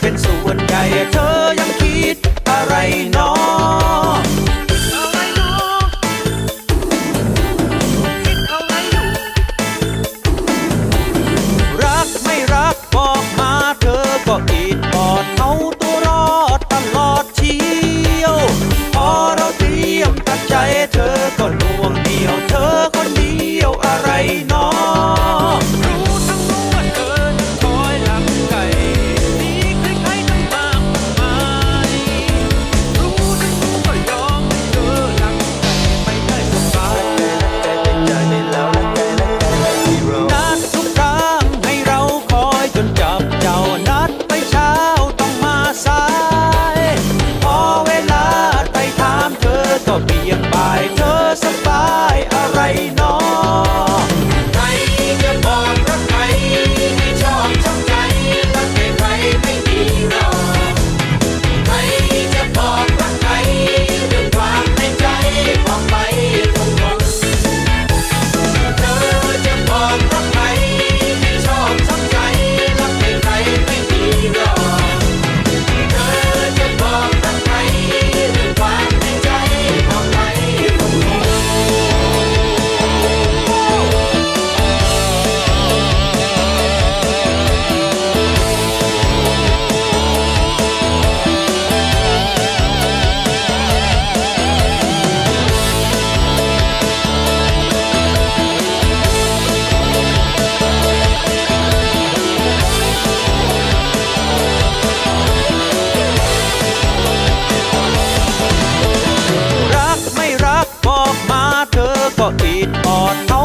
เป็นส่วนใหญ่เธอ อกมาเธอก็อิดออดเขา